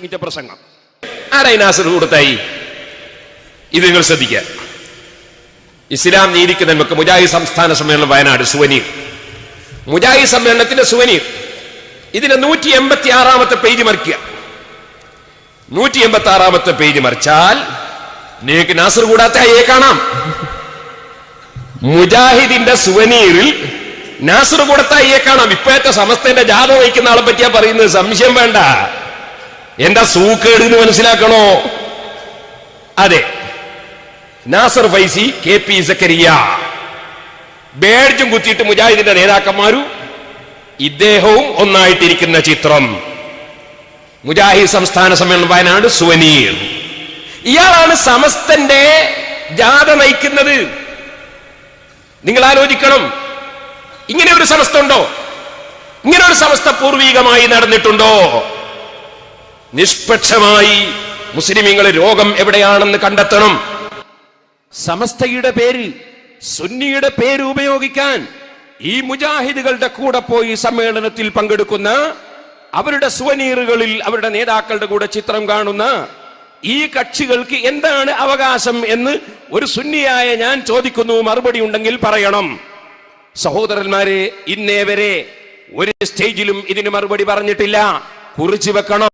Minute പ്രസംഗം. ആരായി നാസർ കൊടുത്തായി? ഇത് നിങ്ങൾ ശ്രദ്ധിക്കുക. ഇസ്ലാം നീതിക്ക് നമുക്ക് മുജാഹിദ് സംസ്ഥാന സമ്മേളനം വയനാട് സുവനീർ. മുജാഹിദ് സമ്മേളനത്തിന്റെ സുവനീർ. ഇതിന്റെ നൂറ്റി എൺപത്തി ആറാമത്തെ പേജ് മറിക്കുക. നൂറ്റി എൺപത്തി ആറാമത്തെ പേജ് മറിച്ചാൽ നിങ്ങൾക്ക് നാസർ കൂടാത്ത അയ്യെ കാണാം. മുജാഹിദിന്റെ സുവനീറിൽ നാസർ കൂടത്ത കാണാം. ഇപ്പോഴത്തെ സമസ്തന്റെ ജാഥ വഹിക്കുന്ന ആളെ പറ്റിയാ പറയുന്നത് സംശയം വേണ്ട. എന്താ സൂക്കേട് എന്ന് മനസ്സിലാക്കണോ? അതെ. Nasar Faizy K P Zakariya. ബേഡ്ജും കുത്തിയിട്ട് മുജാഹിദിന്റെ നേതാക്കന്മാരും ഇദ്ദേഹവും ഒന്നായിട്ടിരിക്കുന്ന ചിത്രം. മുജാഹിദ് സംസ്ഥാന സമ്മേളനം വയനാട് സുവനീർ. ഇയാളാണ് സമസ്തന്റെ ജാഥ നയിക്കുന്നത്. നിങ്ങൾ ആലോചിക്കണം. ഇങ്ങനെ ഒരു സമസ്ത ഉണ്ടോ ഇങ്ങനെ ഒരു സമസ്ത പൂർവീകമായി നടന്നിട്ടുണ്ടോ? നിഷ്പക്ഷമായി മുസ്ലിമീങ്ങളെ രോഗം എവിടെയാണെന്ന് കണ്ടെത്തണം. സമസ്തയുടെ പേര് സുന്നിയുടെ പേര് ഉപയോഗിക്കാൻ ഈ മുജാഹിദുകളുടെ കൂടെ പോയി സമ്മേളനത്തിൽ പങ്കെടുക്കുന്ന അവരുടെ സുവനീറുകളിൽ അവരുടെ നേതാക്കളുടെ കൂടെ ചിത്രം കാണുന്ന ഈ കക്ഷികൾക്ക് എന്താണ് അവകാശം എന്ന് ഒരു സുന്നിയായ ഞാൻ ചോദിക്കുന്നു. മറുപടി ഉണ്ടെങ്കിൽ പറയണം. സഹോദരന്മാരെ ഇന്നേ വരെ ഒരു സ്റ്റേജിലും ഇതിന് മറുപടി പറഞ്ഞിട്ടില്ല. കുറിച്ചു വെക്കണം.